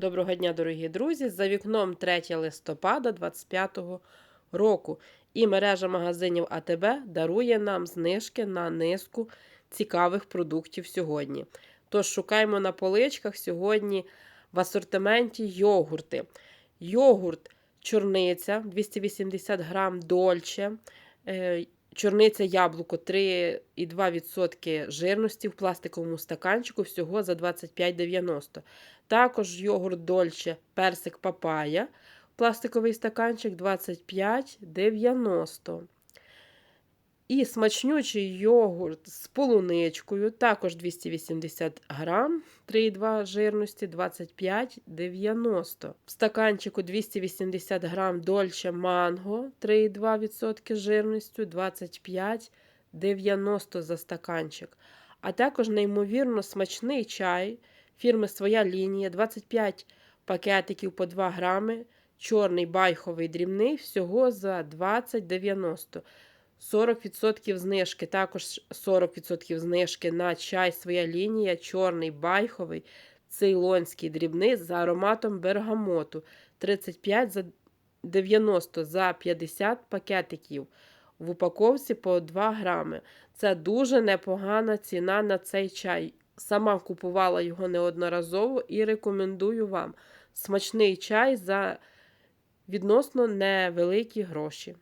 Доброго дня, дорогі друзі! За вікном 3 листопада 2025 року. І мережа магазинів АТБ дарує нам знижки на низку цікавих продуктів сьогодні. Тож шукаємо на поличках сьогодні в асортименті йогурти. Йогурт чорниця 280 грам дольче. Чорниця яблуко 3,2% жирності в пластиковому стаканчику всього за 25,90. Також йогурт Дольче персик папая. Пластиковий стаканчик 25,90. І смачнючий йогурт з полуничкою, також 280 грам, 3,2 жирності 25,90. В стаканчику 280 грам дольче манго, 3,2% жирністю 25,90 за стаканчик. А також неймовірно смачний чай фірми Своя лінія, 25 пакетиків по 2 грами, чорний байховий дрібний, всього за 20,90. 40% знижки, також 40% знижки на чай Своя лінія, чорний байховий, цейлонський дрібний з ароматом бергамоту. 35 за 90 за 50 пакетиків. В упаковці по 2 грами. Це дуже непогана ціна на цей чай. Сама купувала його неодноразово і рекомендую вам смачний чай за відносно невеликі гроші.